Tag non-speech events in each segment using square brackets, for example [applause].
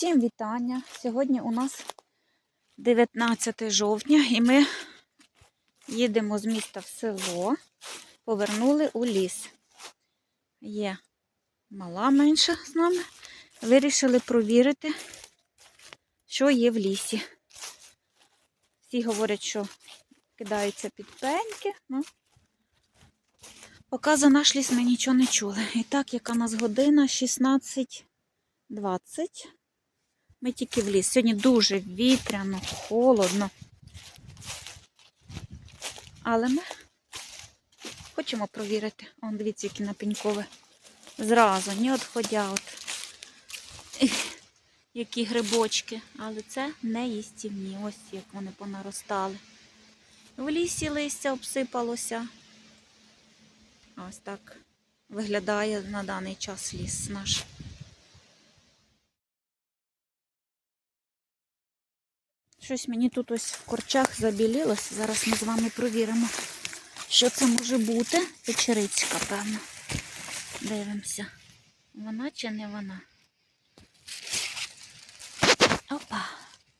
Усім вітання. Сьогодні у нас 19 жовтня і ми їдемо з міста в село, повернули у ліс. Є мала менша з нами. Вирішили провірити, що є в лісі. Всі говорять, що кидаються під пеньки. Ну, поки за наш ліс ми нічого не чули. І так, яка у нас година 16. 20. Ми тільки в ліс. Сьогодні дуже вітряно, холодно. Але ми хочемо провірити. Он, дивіться, які напінькове. Зразу, не відходя от. [laughs] Які грибочки. Але це не їстівні. Ось як вони понаростали. В лісі листя обсипалося. Ось так виглядає на даний час ліс наш. Щось мені тут ось в корчах забілілося. Зараз ми з вами провіримо, що це може бути. Печерицька, певно. Дивимося. Вона чи не вона? Опа.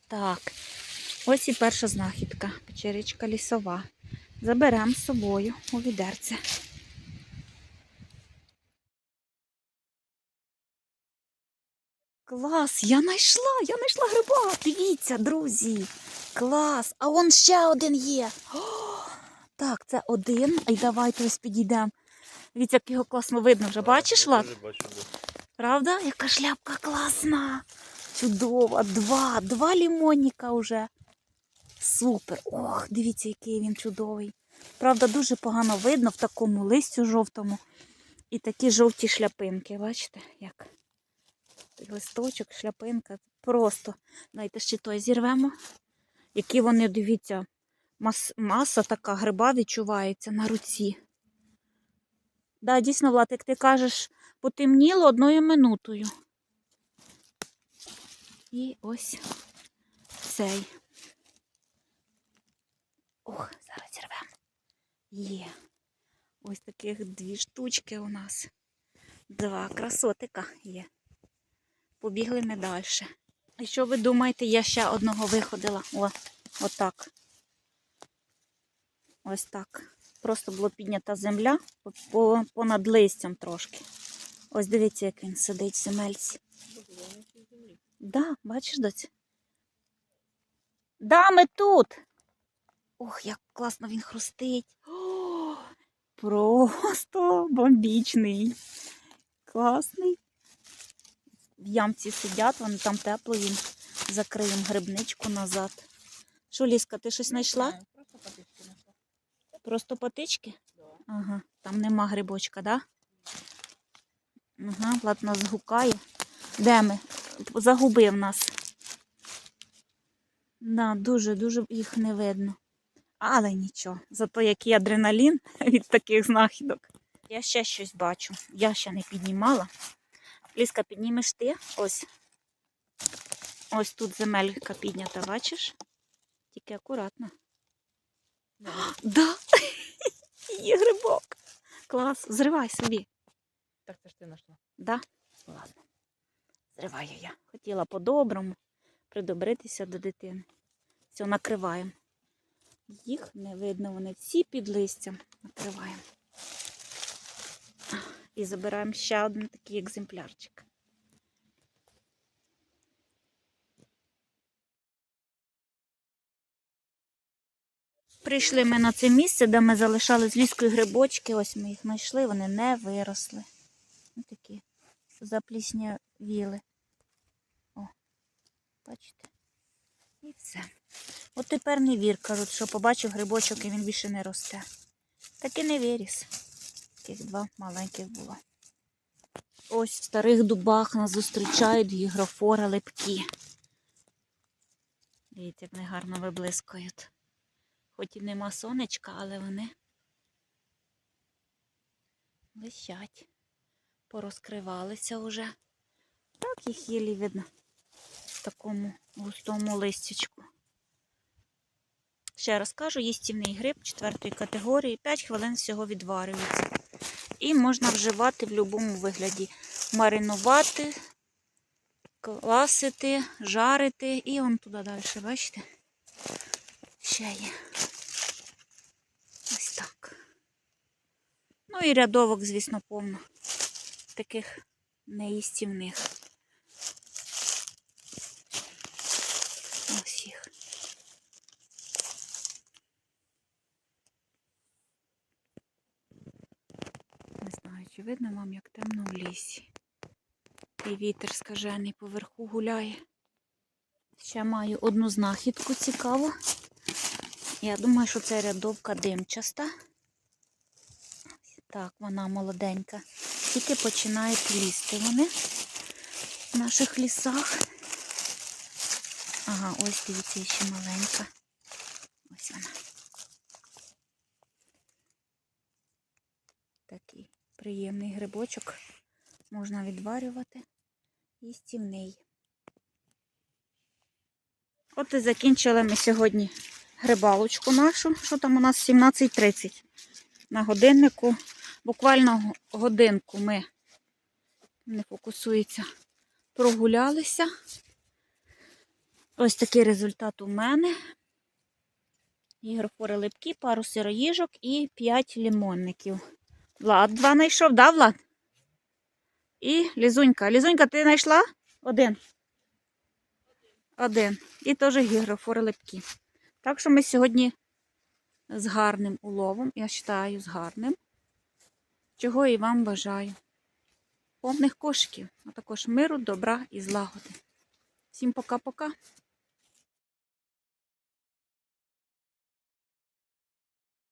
Так. Ось і перша знахідка. Печеричка лісова. Заберемо з собою у відерце. Клас, я знайшла, я знайшла гриба. Дивіться, друзі. Клас. А он ще один є. О, так, це один. І давайте ось підійдемо. Дивіться, як його класно видно вже. Бачиш, Влад? Правда? Яка шляпка класна. Чудова. Два. Два лімонніка вже. Супер. Ох, дивіться, який він чудовий. Правда, дуже погано видно в такому листю жовтому. І такі жовті шляпинки. Бачите, як? Листочок, шляпинка. Просто, знаєте, ще той зірвемо. Які вони, дивіться, мас, маса така гриба відчувається на руці. Да, дійсно, Влад, як ти кажеш, потемніло одною минутою. І ось цей. Ох, зараз зірвемо. Є. Ось таких дві штучки у нас. Два красотика є. Побігли ми далі. І що ви думаєте, я ще одного виходила? О, отак. Ось так. Просто була піднята земля по, по, понад листям трошки. Ось дивіться, як він сидить в земельці. Да, бачиш, доць? Да, ми тут. Ох, як класно він хрустить. О, просто бомбічний. Класний в ямці сидять, вони там тепло, їм закриємо грибничку назад. Що, Ліска, ти щось знайшла? Просто патички знайшла. Просто патички? Да. Ага, там нема грибочка, так? Да? Ага, Влад нас гукає. Де ми? Загубив нас. Да, дуже-дуже їх не видно. Але нічого. Зато який адреналін [laughs] від таких знахідок. Я ще щось бачу. Я ще не піднімала. Ліска, піднімеш ти. Ось. Ось тут земелька піднята, бачиш? Тільки акуратно. Да. Да! [laughs] Є грибок. Клас, зривай собі. Так це ж ти знайшла. Да? Ладно. Зриваю я. Хотіла по-доброму придобритися до дитини. Все, накриваємо. Їх не видно, вони всі під листям. Накриваємо. І забираємо ще один такий екземплярчик. Прийшли ми на це місце, де ми залишали з ліскою грибочки. Ось ми їх знайшли, вони не виросли. Ось такі запліснявіли. О, бачите? І все. От тепер не вір, кажуть, що побачив грибочок і він більше не росте. Так і не виріс. Таких два маленьких було. Ось в старих дубах нас зустрічають гігрофори липкі. Дивіться, як вони гарно виблискують. Хоч і нема сонечка, але вони висять. Порозкривалися вже. Так їх єлі видно в такому густому листячку. Ще раз кажу, їстівний гриб четвертої категорії, 5 хвилин всього відварюється. І можна вживати в будь-якому вигляді. Маринувати, класити, жарити і он туди далі, бачите? Ще є. Ось так. Ну і рядовок, звісно, повно. Таких неїстівних. Ось їх. Не знаю, чи видно вам, як темно в лісі. І вітер скажений поверху гуляє. Ще маю одну знахідку цікаву. Я думаю, що це рядовка димчаста. Так, вона молоденька. Тільки починають лізти вони в наших лісах. Ага, ось дивіться, ще маленька. Ось вона. Такий приємний грибочок. Можна відварювати. Їстівний. От і закінчили ми сьогодні грибалочку нашу. Що там у нас 17.30 на годиннику. Буквально годинку ми не фокусується. Прогулялися. Ось такий результат у мене. Ігрофори липкі, пару сироїжок і 5 лимонників. Влад два знайшов, да, Влад? І Лізунька. Лізунька, ти знайшла? Один. Один. І теж гігрофори липкі. Так що ми сьогодні з гарним уловом, я вважаю, з гарним. Чого і вам бажаю. Повних кошиків, а також миру, добра і злагоди. Всім пока-пока.